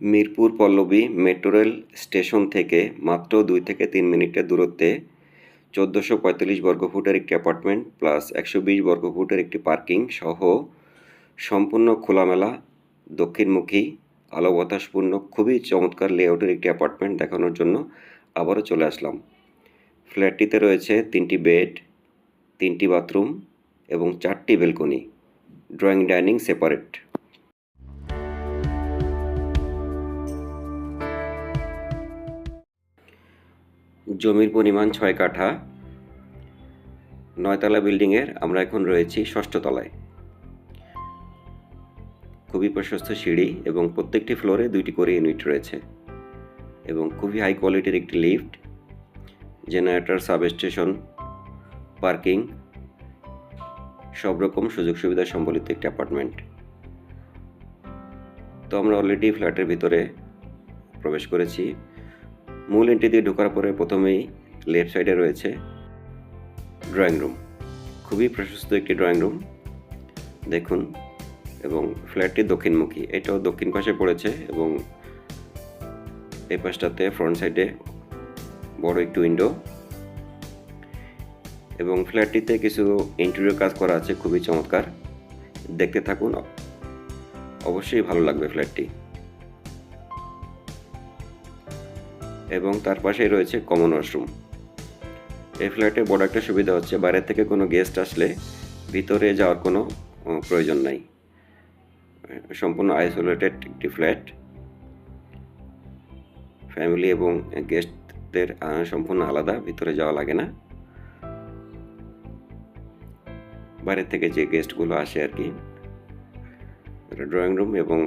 Mirpur Pallabi metro rail station থেকে মাত্র দুই থেকে তিন মিনিটের দূরত্বে চোদ্দোশো পঁয়তাল্লিশ বর্গফুটের একটি অ্যাপার্টমেন্ট প্লাস একশো বিশ বর্গফুটের একটি পার্কিং সহ সম্পূর্ণ খোলামেলা, দক্ষিণমুখী আলো বাতাসপূর্ণ খুবই চমৎকার লেআউটের একটি অ্যাপার্টমেন্ট দেখানোর জন্য আবারও চলে আসলাম। ফ্ল্যাটটিতে রয়েছে তিনটি বেড, তিনটি বাথরুম এবং চারটি বেলকনি ড্রয়িং, ডাইনিং, সেপারেট। জমির পরিমাণ ছয় কাঠা। নয়তলা বিল্ডিংয়ের আমরা এখন রয়েছি ষষ্ঠ তলায়। খুবই প্রশস্ত সিঁড়ি এবং প্রত্যেকটি ফ্লোরে দুইটি করে ইউনিট রয়েছে এবং খুবই হাই কোয়ালিটির একটি লিফট, জেনারেটর, সাবস্টেশন, পার্কিং, সব রকম সুযোগ সুবিধা সম্বলিত একটি অ্যাপার্টমেন্ট। তো আমরা অলরেডি ফ্ল্যাটের ভিতরে প্রবেশ করেছি। মূল এন্ট্রি দিয়ে ঢোকার পরে প্রথমেই লেফট সাইডে রয়েছে ড্রয়িং রুম খুবই প্রশস্ত একটি ড্রয়িং রুম দেখুন, এবং ফ্ল্যাটটি দক্ষিণমুখী। এটাও দক্ষিণ পাশে পড়েছে এবং এই পাশটাতে ফ্রন্ট সাইডে বড় একটি উইন্ডো এবং ফ্ল্যাটটিতে কিছু ইন্টেরিয়র কাজ করা আছে, খুবই চমৎকার। দেখতে থাকুন। অবশ্যই ভালো লাগবে ফ্ল্যাটটি এবং তার পাশেই রয়েছে কমন ওয়াশরুম এই ফ্ল্যাটে বড় একটা সুবিধা হচ্ছে, বাইরে থেকে কোনো গেস্ট আসলে ভিতরে যাওয়ার কোনো প্রয়োজন নাই। সম্পূর্ণ আইসোলেটেড একটি ফ্ল্যাট ফ্যামিলি এবং গেস্টদের সম্পূর্ণ আলাদা, ভিতরে যাওয়া লাগে না। বাইরে থেকে যে গেস্টগুলো আসে আর কি ড্রয়িং রুম এবং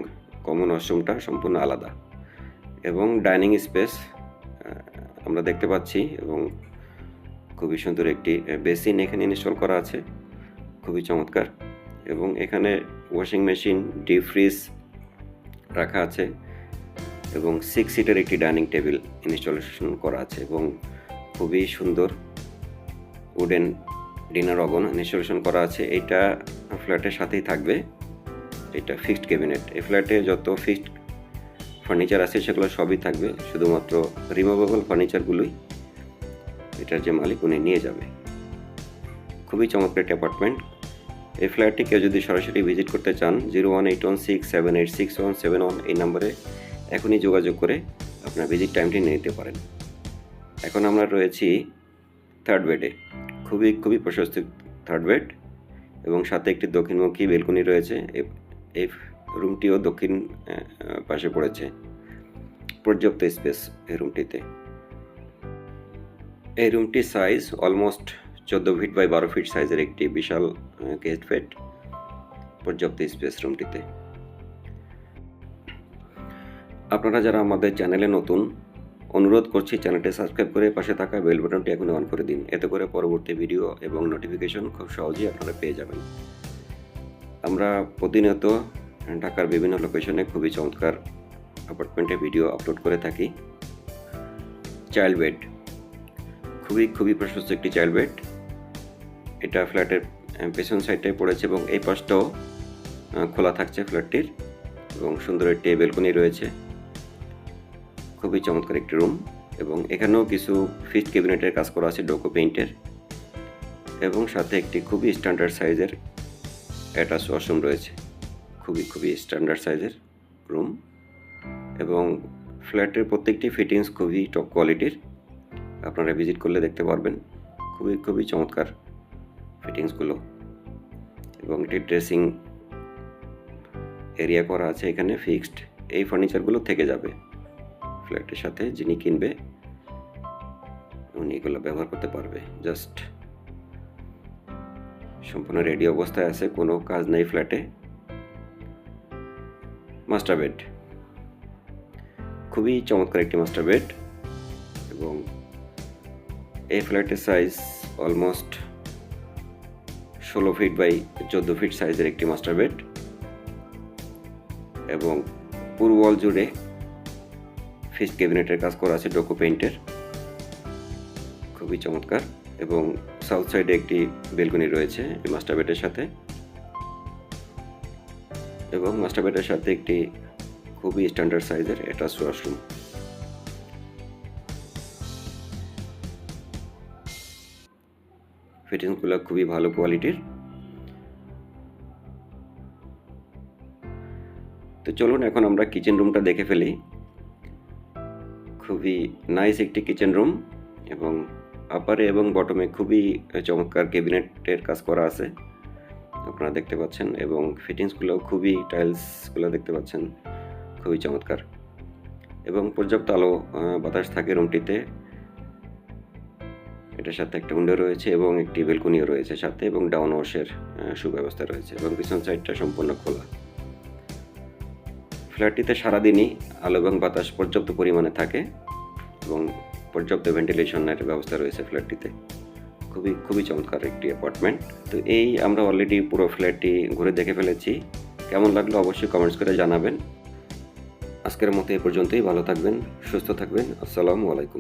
কমন ওয়াশরুমটা সম্পূর্ণ আলাদা। এবং ডাইনিং স্পেস আমরা দেখতে পাচ্ছি এবং খুবই সুন্দর একটি বেসিন এখানে ইনস্টল করা আছে। খুবই চমৎকার। এবং এখানে ওয়াশিং মেশিন, ডিপ ফ্রিজ রাখা আছে এবং সিক্স সিটের একটি ডাইনিং টেবিল ইনস্টলেশন করা আছে এবং খুবই সুন্দর উডেন ডিনার অগন ইনস্টলেশন করা আছে। এইটা ফ্ল্যাটের সাথেই থাকবে। এটা ফিক্সড ক্যাবিনেট। এই ফ্ল্যাটে যত ফিক্সড ফার্নিচার আছে, সেগুলো সবই থাকবে। শুধুমাত্র রিমুভেবল ফার্নিচারগুলোই এটার যে মালিক উনি নিয়ে যাবে। খুবই চমৎকার একটি অ্যাপার্টমেন্ট এই ফ্ল্যাটটি কেউ যদি সরাসরি ভিজিট করতে চান zero one eight one six seven eight six one seven one এই নম্বরে এখনই যোগাযোগ করে আপনার ভিজিট টাইমটি নিয়ে নিতে পারেন। এখন আমরা রয়েছি থার্ড বেডে খুবই খুবই প্রশস্ত থার্ড বেড এবং সাথে একটি দক্ষিণমুখী বেলকনি রয়েছে। এই রুমটিও দক্ষিণ পাশে পড়েছে। পর্যাপ্ত স্পেস এই রুমটিতে। এই রুমটির সাইজ অলমোস্ট চোদ্দ ফিট বাই বারো ফিট সাইজের একটি বিশাল গেস্ট বেড পর্যাপ্ত স্পেস রুমটিতে। আপনারা যারা আমাদের চ্যানেলে নতুন, অনুরোধ করছি চ্যানেলটি সাবস্ক্রাইব করে পাশে থাকা বেল বাটনটি এখন অন করে দিন। এতে করে পরবর্তী ভিডিও এবং নোটিফিকেশন খুব সহজেই আপনারা পেয়ে যাবেন। আমরা প্রতিনিয়ত ঢাকার বিভিন্ন লোকেশনে খুবই চমৎকার অ্যাপার্টমেন্টে ভিডিও আপলোড করে থাকি। চাইল্ড বেড খুবই খুবই প্রশস্ত একটি চাইল্ড বেড এটা ফ্ল্যাটের পেছন সাইডটায় পড়েছে এবং এই পাশটাও খোলা থাকছে ফ্ল্যাটটির এবং সুন্দর একটি বেলকনি রয়েছে। খুবই চমৎকার একটি রুম এবং এখানেও কিছু ফিস্ট ক্যাবিনেটের কাজ করা আছে ডোকো পেইন্টের এবং সাথে একটি খুবই স্ট্যান্ডার্ড সাইজের অ্যাটাচ ওয়াশরুম রয়েছে। খুবই খুবই স্ট্যান্ডার্ড সাইজের রুম এবং ফ্ল্যাটের প্রত্যেকটি ফিটিংস খুবই টপ কোয়ালিটির আপনারা ভিজিট করলে দেখতে পারবেন। খুবই খুবই চমৎকার ফিটিংসগুলো এবং একটি ড্রেসিং এরিয়া করা আছে এখানে ফিক্সড এই ফার্নিচারগুলো থেকে যাবে ফ্ল্যাটের সাথে যিনি কিনবে, উনি এগুলো ব্যবহার করতে পারবে। জাস্ট সম্পূর্ণ রেডি অবস্থায় আছে, কোনো কাজ নেই ফ্ল্যাটে মাস্টার বেড। খুবই চমৎকার একটি মাস্টার বেড এবং এই ফ্ল্যাটের সাইজ অলমোস্ট ষোলো ফিট বাই চোদ্দ ফিট সাইজের একটি মাস্টার বেড এবং পুরো ওয়াল জুড়ে ফিস্ট ক্যাবিনেটের কাজ করা আছে ডোকো পেইন্টের খুবই চমৎকার এবং সাউথ সাইডে একটি বেলকনি রয়েছে এই মাস্টার বেডের সাথে। এবং মাস্টার বেডের সাথে একটি খুবই স্ট্যান্ডার্ড সাইজের অ্যাটাচ ওয়াশরুম ফিটিংসগুলো খুবই ভালো কোয়ালিটির তো চলুন এখন আমরা কিচেন রুমটা দেখে ফেলি। খুবই নাইস একটি কিচেন রুম এবং আপারে এবং বটমে খুবই চমৎকার ক্যাবিনেটের কাজ করা আছে। আপনারা দেখতে পাচ্ছেন এবং ফিটিংসগুলো খুবই টাইলসগুলো দেখতে পাচ্ছেন, খুবই চমৎকার। এবং পর্যাপ্ত আলো বাতাস থাকে রুমটিতে এটার সাথে একটা উইন্ডো রয়েছে এবং একটি বেলকনিও রয়েছে সাথে এবং ডাউন ওয়াশের সুব্যবস্থা রয়েছে এবং পিছন সাইডটা সম্পূর্ণ খোলা। ফ্ল্যাটটিতে সারাদিনই আলো এবং বাতাস পর্যাপ্ত পরিমাণে থাকে এবং পর্যাপ্ত ভেন্টিলেশনের ব্যবস্থা রয়েছে ফ্ল্যাটটিতে। খুবই খুবই চমৎকার একটি অ্যাপার্টমেন্ট তো এই আমরা অলরেডি পুরো ফ্ল্যাটটি ঘুরে দেখে ফেলেছি। কেমন লাগল অবশ্যই কমেন্টস করে জানাবেন। আজকের মতো এ পর্যন্তই। ভালো থাকবেন, সুস্থ থাকবেন। আসসালামু আলাইকুম।